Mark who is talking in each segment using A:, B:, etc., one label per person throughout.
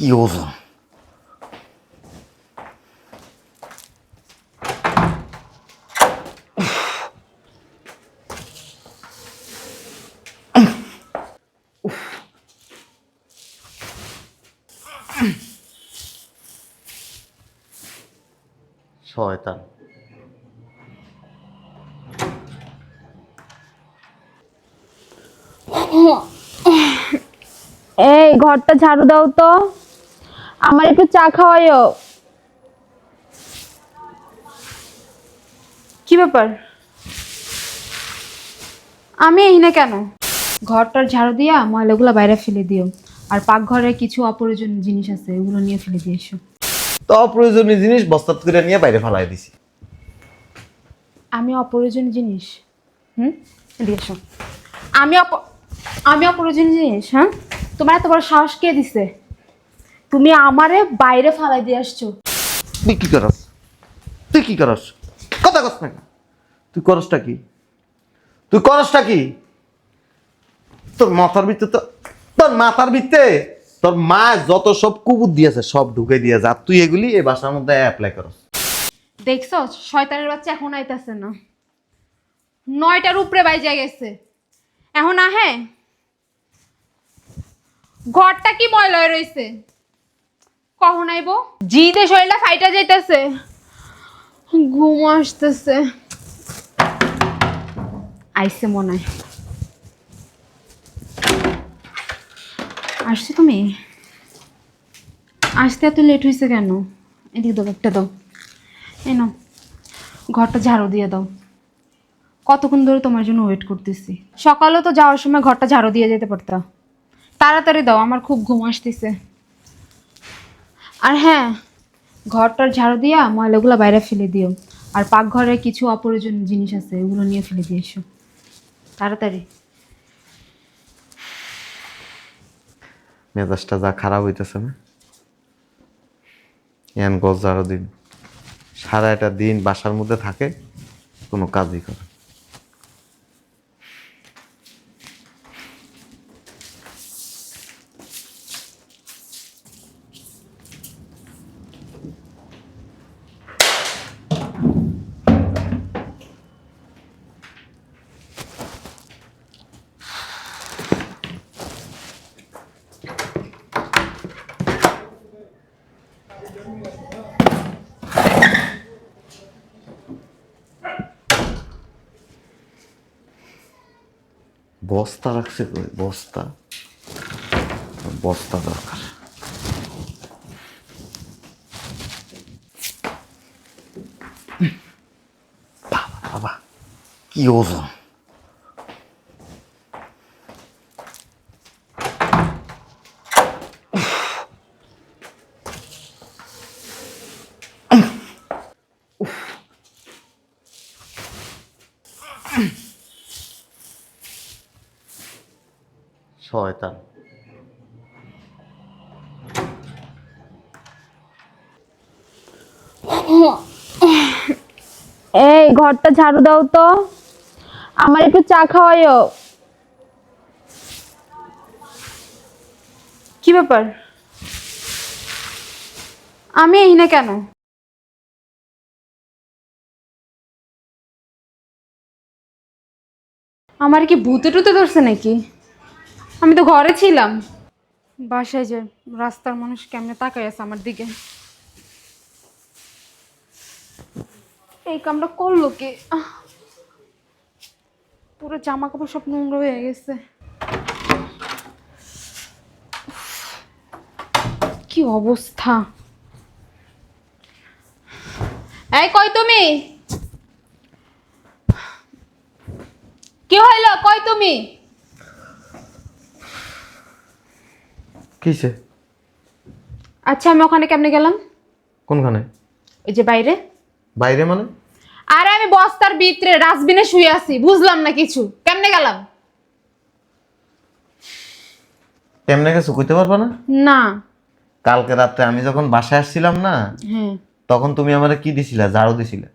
A: কি ওজন
B: এই ঘরটা ঝাড়ু দাও তো আমার একটু চা খাওয়াইও। কি ব্যাপার? আমি এই না কেন? ঘরটার ঝাড়ু দিয়া ময়লাগুলো বাইরে ফেলে দিও। আর পাকঘরে কিছু অপ্রয়োজনীয় জিনিস আছে ওগুলো নিয়ে ফেলে দিয়ে এসো।
A: তো অপ্রয়োজনীয় জিনিস বস্তাত করে নিয়ে বাইরে ফেলাই দিছি।
B: আমি অপ্রয়োজনীয় জিনিস? হুম? দিয়ে এসো। আমি অপ আমি অপ্রয়োজনীয় জিনিস হ্যাঁ? তোমার এত বড় সাহস কে দিছে? তুমি আমারে বাইরে ফালাই দিয়ে আসছো।
A: তুই কি করস? তুই কি করস? কথা কস না তুই করসটা কি? তুই করসটা কি? তোর মাথার ভিতরে তো তোর মাথার ভিতরে তোর মা যত সব কুবুদ দিয়েছে সব ঢুকে দিয়েছে আর তুই এগুলি এই বাসার মধ্যে অ্যাপ্লাই করস।
B: দেখছ? শয়তানের বাচ্চা এখন আইতাছে না। নয়টার উপরে বাইজা গেছে। এখন আহে। ঘরটা কি ময়লা হয়ে রইছে কখন আইব? জিদে শরীরটা ফাইটা যাইতেছে। ঘুম আসতেছে। আইসে মনে হয়। আসছো তুমি? আসতে এত লেট হয়েছে কেন? এদিকে দাও, একটা দাও। এই নাও। ঘরটা ঝাড়ু দিয়ে দাও। কতক্ষণ ধরে তোমার জন্য ওয়েট করতেছি। সকালে তো যাওয়ার সময় ঘরটা ঝাড়ু দিয়ে যেতে পারতা। তাড়াতাড়ি দাও, আমার খুব ঘুম আসতেছে। আর হ্যাঁ ঘরটার ঝাড়ু দিয়া ময়লাগুলো বাইরে ফেলে দিও। আর পাকঘরে কিছু অপ্রয়োজনীয় জিনিস আছে ওগুলো নিয়ে ফেলে দিয়ে এসো। তাড়াতাড়ি।
A: মেজাজটা যা খারাপ হইতেছে না? এন গজ আরও দিন। সারা একটা দিন বাসার মধ্যে থাকে, কোনো কাজই করে বস্তা রাখছে বস্তা। বস্তা দরকার। বাবা কি ওজন? শয়তান।
B: এই ঘরটা ঝাড়ু দাও তো। আমার একটু চা খাওয়াইও কি ব্যাপার? আমি এই না কেন? আমার কি ভূতে টুতে ধরছে নাকি? আমি তো ঘরে ছিলাম। বাসায় যে রাস্তার মানুষ কেমনে তাকাই আছে আমার দিকে। এই কামটা করল কে? পুরো জামা কাপড় সব নোংরা হয়ে গেছে। কি অবস্থা? এই কই তুমি? কি হইল? কই তুমি?
A: কিসে?
B: আচ্ছা আমি ওখানে কেমনে গেলাম?
A: কোনখানে?
B: ওই যে বাইরে।
A: বাইরে মানে?
B: আরে আমি বস্তার ভিতরে শুয়ে আছি বুঝলাম না কিছু। কেমনে গেলাম?
A: কেমনে গেছো কইতে পারবা না?
B: না।
A: কালকে রাত্রে আমি যখন বাসায় আসছিলাম না
B: হ্যাঁ।
A: তখন তুমি আমারে কি দিছিলা? ঝাড়ু দিছিলে।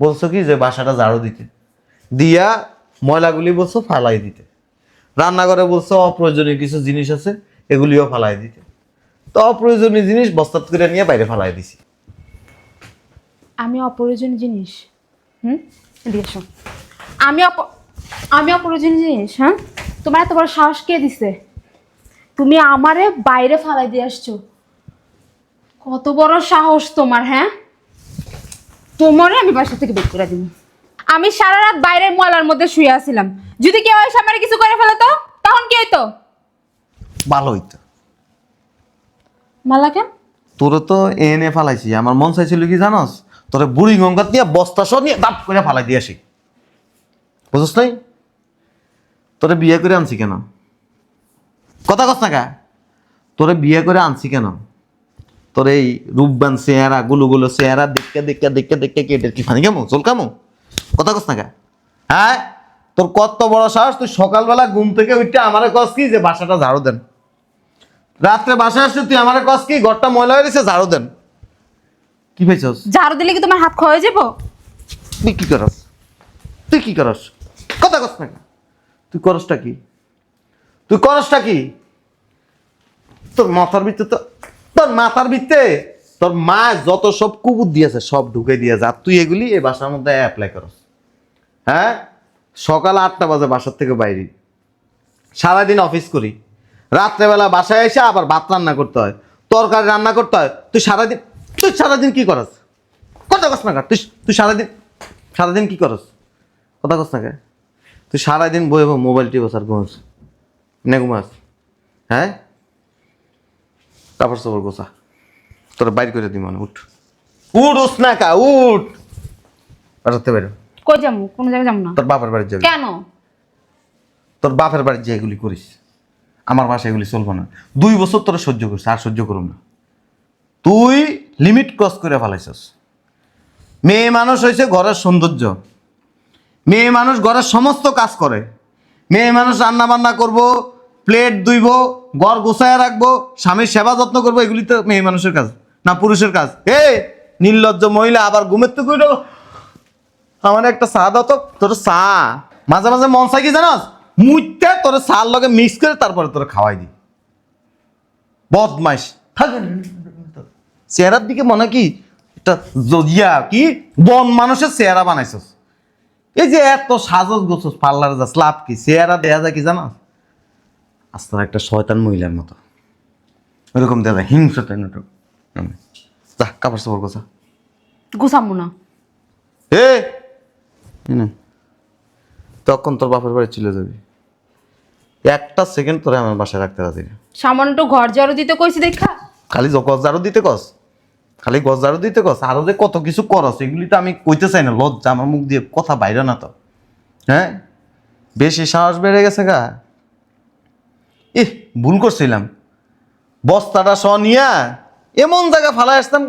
A: বলছো কি যে বাসাটা ঝাড়ু দিতে। দিয়া ময়লাগুলি বলছো ফালাই দিতে। রান্নাঘরে বলছো অপ্রয়োজনীয় কিছু জিনিস আছে এগুলিও ফালাই দিতে। তো অপ্রয়োজনীয় জিনিস বস্তাত করে নিয়ে বাইরে ফেলাই দিছি।
B: আমি অপ্রয়োজনীয় জিনিস। হুম? এদিকে এসো। আমি আমি অপ্রয়োজনীয় জিনিস হ্যাঁ? তোমার এত বড় সাহস কে দিছে? তুমি আমারে বাইরে ফালাই দিয়ে আসছো। কত বড় সাহস তোমার হ্যাঁ? তোমারে আমি বাসা থেকে বের করে দিব। আমি সারা রাত বাইরের ময়লার মধ্যে শুয়ে আছিলাম। যদি কেউ এসে আমার কিছু করে ফেলে তো তখন কি হইতো?
A: ভালো হইতো।
B: মালা কেন?
A: তোরে তো এনে ফালাইছি আমার মন চাইছিল কি জানস? তোরে বুড়ি গঙ্গাত নিয়ে বস্তা সহ নিয়ে দাপ করে ফালাই দিয়ে আসি। বুঝছ নাই? তোরে বিয়ে করে আনছি কেন? কথা কস না কা? তোরে বিয়ে করে আনছি কেন? তোর এই রূপবান চেহারা গুলো গুলো চেহারা দেখতে দেখতে দেখতে দেখতে কেটে কি ফানি কেমন চল কেমন কথা কস না কা? হ্যাঁ? তোর কত বড় সাহস তুই সকালবেলা ঘুম থেকে উঠতে আমারে কস কি যে বাসাটা ঝাড়ু দেন। রাত্রে বাসায় আসছে তুই আমারে কস কি ঘরটা ময়লা হয়ে গেছে ঝাড়ু দেন। কি পেয়েছস
B: ঝাড়ু দিলে কি তোমার হাত ক্ষয় হয়ে যাব?
A: তুই কি করস? তুই কি করস? কথা কস না তুই করসটা কি? তুই করসটা কি? তোর মাথার ভিতরে তো তোর মাথার ভিতরে তোর মা যত সব কুবুর দিয়েছে সব ঢুকে দিয়ে আর তুই এগুলি এই বাসার মধ্যে অ্যাপ্লাই করস। হ্যাঁ? সকাল আটটা বাজে বাসার থেকে বাইরে। সারাদিন অফিস করি। রাত্রেবেলা বাসায় এসে আবার ভাত রান্না করতে হয় তরকারি রান্না করতে হয়। তুই সারাদিন তুই সারাদিন কি করস? কথা কস না? তুই তুই সারাদিন সারাদিন কি করস? কথা কস না কে তুই সারাদিন বই মোবাইল টিপস আর ঘুমাস। নে ঘুমাস। হ্যাঁ? তারপর সবর গোসা তোর বাইর করে দিই মানে উঠ উঠ। উস না কা উঠ। বাড়াতে বেরো।
B: কই যাব? কোনো জায়গায় যাব না?
A: তোর বাপের বাড়ি যাবি।
B: কেন?
A: তোর বাপের বাড়ি যে এগুলি করিস। আমার বাসায় এগুলি চলবো না। দুই বছর তোরা সহ্য করছিস, আর সহ্য করুন না। তুই লিমিট ক্রস করে ফেলাইছস। মেয়ে মানুষ হয়েছে ঘরের সৌন্দর্য। মেয়ে মানুষ ঘরের সমস্ত কাজ করে। মেয়ে মানুষ রান্না বান্না করব প্লেট ধুইব, ঘর গোছায় রাখব, স্বামীর সেবা যত্ন করব, এগুলি তো মেয়ে মানুষের কাজ, না পুরুষের কাজ। এ, নির্লজ্জ মহিলা আবার ঘুমের তো আমার একটা চা দাও তো, তোর চা। মাঝে মাঝে মন চাই কি জানাস? মুইতে তোর চার লগে মিক্স করে তারপরে তোর খাওয়াই দি। বদমাইশ। থাক। চেহারার দিকে মনে কি? একটা জজিয়া কি? বন মানুষের চেহারা বানাইছস। এই যে এত সাজস গোছস পার্লারে যাস লাভ কি? চেহারা দেয়া যায় কি জানাস আস্তে একটা শয়তান মহিলার মতো। ওরকম দেয়া যায় হিংসা তাই যা কাপড় সাপড় গোছা।
B: গুছামো না।
A: এ। তখন তোর বাপের বাড়ি চলে যাবি। একটা সেকেন্ড তোরে আমার বাসায় রাখতে রাজি না।
B: সামান্য একটু ঘর ঝাড়ু দিতে কইছি দেখা।
A: খালি গজ ঝাড়ু দিতে কস খালি গজ ঝাড়ু দিতে কস আরও যে কত কিছু করস এগুলি তো আমি কইতে চাই না লজ্জা আমার মুখ দিয়ে কথা বাইরে না তো। হ্যাঁ? বেশি সাহস বেড়ে গেছে গা। ইহ ভুল করছিলাম। বস্তাটা স নিয়া এমন জায়গা ফালাই আসতাম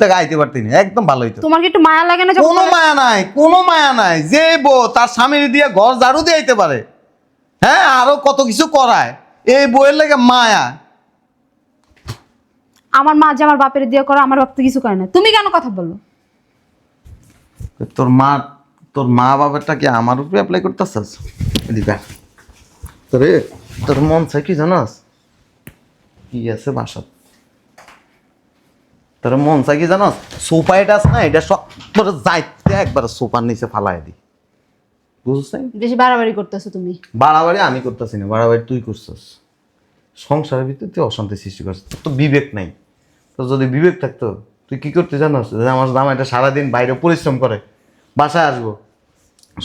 A: থেকে আইতে একদম ভালো হইতো।
B: তোমার কি একটু মায়া লাগে না
A: কোনো মায়া নাই কোনো মায়া নাই। যে বউ তার স্বামীর দিয়ে ঘর ঝাড়ু দিয়ে আইতে পারে। হ্যাঁ আরও কত কিছু করায়। এই বইয়ের লেগে মায়া।
B: আমার মা যে আমার বাপের দিয়ে করো আমার বাপ তো কিছু করে না। তুমি কেন কথা বলল?
A: তোর মা তোর মা বাবারটা কি আমার উপরে অ্যাপ্লাই করতেছাস। তোরে তোর মন চাই কি জানাস? কি আছে বাসাত? তোর মন চাই কি জানাস? সোফা এটা আছে না এটা সব যাইতে একবার সোফার নিচে ফালাই দি। বুঝছিস
B: বেশি বাড়াবাড়ি করতেছো তুমি।
A: বাড়াবাড়ি আমি করতেছি না বাড়াবাড়ি তুই করছিস। সংসারের ভিতরে তুই অশান্তি সৃষ্টি করছিস তোর তো বিবেক নাই। তোর যদি বিবেক থাকতো তুই কি করতে জানাস? যে আমার জামাইটা সারাদিন বাইরে পরিশ্রম করে বাসায় আসব।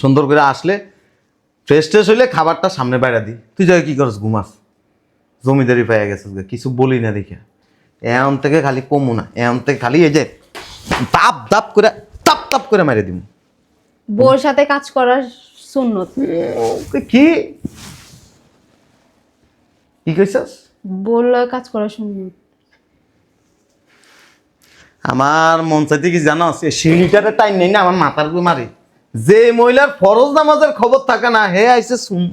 A: সুন্দর করে আসলে ফ্রেশ ট্রেশ হইলে খাবারটা সামনে বাইরে দিই তুই যাই কি করস ঘুমাস। জমিদারি পাইয়া গেছিস কিছু বলি না দেখে। এমন থেকে খালি কমু না এমন থেকে খালি এই যে তাপ দাপ করে তাপ তাপ করে মেরে দিব
B: বউর সাথে কাজ করার সুন্নত।
A: কি? কি কইছস?
B: বললে কাজ করার সুন্নত।
A: আমার মন চাইতে কি জানো সে সিঁড়িটারে টাইম নেই না আমার মাথার মারি। যে মহিলার ফরজ নামাজের খবর থাকে না হে আইসে শুন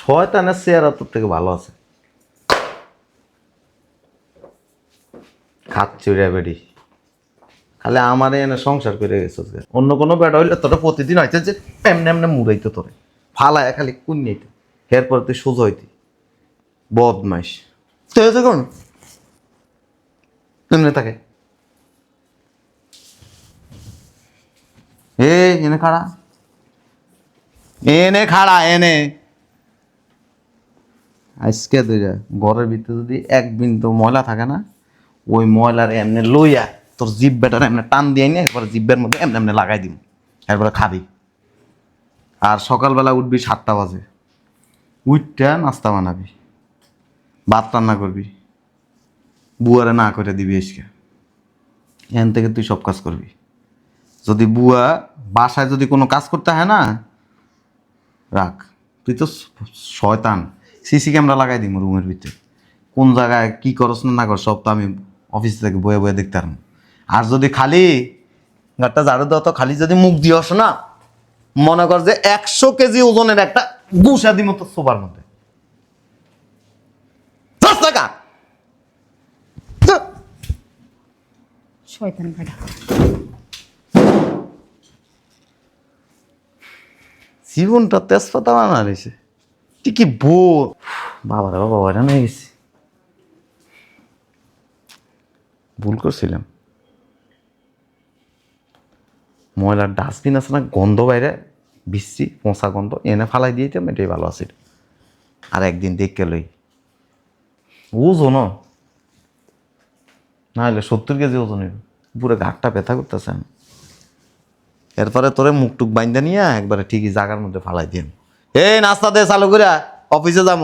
A: শয়তানের চেহারা তোর থেকে ভালো আছে। খাচ্চুরিয়া বেডি। খালি আমার এনে সংসার করে গেছিস অন্য কোনো বেড়া হইলে তোরা প্রতিদিন হইতে যে এমনি এমনি মুড়াইতো তোরে। ফালায় খালি কোন নিতে। এরপর তুই সোজা হইতি। বদমাইশ। তুই হয়েছে কোন? এমনি এ এনে খাড়া। এনে খাড়া, এনে। আজকে দুইটা ঘরের ভিতরে যদি এক বিন্দু ময়লা থাকে না, ওই ময়লার এমনি লইয়া তোর জিভ বেটার এমনি টান দিয়ে নিয়ে একবার জিব্বের মধ্যে এমনি এমনি লাগাই দিম এরপরে খাবি আর সকালবেলা উঠবি সাতটা বাজে। উঠটা নাস্তা বানাবি, ভাত রান্না করবি, বুয়ারে না করে দিবি এসকে এখান থেকে তুই সব কাজ করবি। যদি বুয়া বাসায় যদি কোনো কাজ করতে হয় না, রাখ। তুই তো শয়তান। সিসি ক্যামেরা লাগাই দিম রুমের ভিতরে। কোন জায়গায় কি করস না না কর সব তো আমি অফিস থেকে বয়ে বয়ে দেখতে পারব আর যদি খালি ঘরটা ঝাড়ু দাও তো খালি যদি মুখ দিয়ে আসো না মনে কর যে একশো কেজি ওজনের একটা গুসা দিম তো সোফার মধ্যে। টাকা।
B: শয়তান কাটা
A: জীবনটা তেজপাতা বানা রয়েছে কি বোর? বাবারে বাবা, হয়রান হয়ে গেছি। ভুল করছিলাম। ময়লার ডাস্টবিন আছে না, গন্ধ বাইরে, বিশ্রী, পচা গন্ধ, এনে ফালাই দিয়ে দিতাম, এটাই ভালো আছে আর একদিন দেখকে লই। ওজন না হলে সত্তর কেজি ওজন। পুরো ঘাটটা ব্যথা করতেছে। আমি এরপরে তোরে মুখ টুক বাইন্দা নিয়ে একবারে ঠিকই জায়গার মধ্যে ফালাই দিন এই নাস্তা দে চালু করে অফিসে যাব